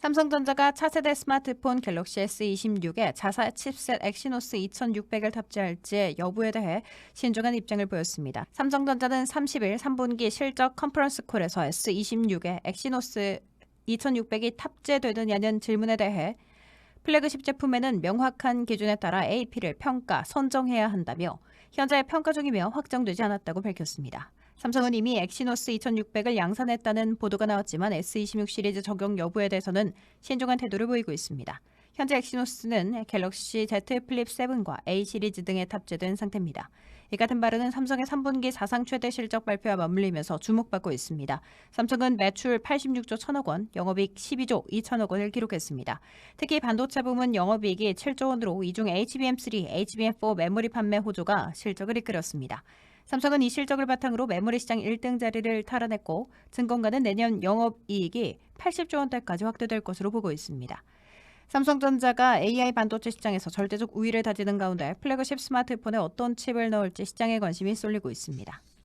삼성전자가 차세대 스마트폰 갤럭시 S26에 자사 칩셋 엑시노스 2600을 탑재할지 여부에 대해 신중한 입장을 보였습니다. 삼성전자는 30일 3분기 실적 컨퍼런스 콜에서 S26에 엑시노스 2600이 탑재되느냐는 질문에 대해 플래그십 제품에는 명확한 기준에 따라 AP를 평가, 선정해야 한다며 현재 평가 중이며 확정되지 않았다고 밝혔습니다. 삼성은 이미 엑시노스 2600을 양산했다는 보도가 나왔지만 S26 시리즈 적용 여부에 대해서는 신중한 태도를 보이고 있습니다. 현재 엑시노스는 갤럭시 Z 플립 7과 A 시리즈 등에 탑재된 상태입니다. 이 같은 발언은 삼성의 3분기 사상 최대 실적 발표와 맞물리면서 주목받고 있습니다. 삼성은 매출 86조 1천억 원, 영업이익 12조 2천억 원을 기록했습니다. 특히 반도체 부문 영업이익이 7조 원으로 이중 HBM3, HBM4 메모리 판매 호조가 실적을 이끌었습니다. 삼성은 이 실적을 바탕으로 메모리 시장 1등 자리를 탈환했고 증권가는 내년 영업이익이 80조 원대까지 확대될 것으로 보고 있습니다. 삼성전자가 AI 반도체 시장에서 절대적 우위를 다지는 가운데 플래그십 스마트폰에 어떤 칩을 넣을지 시장에 관심이 쏠리고 있습니다.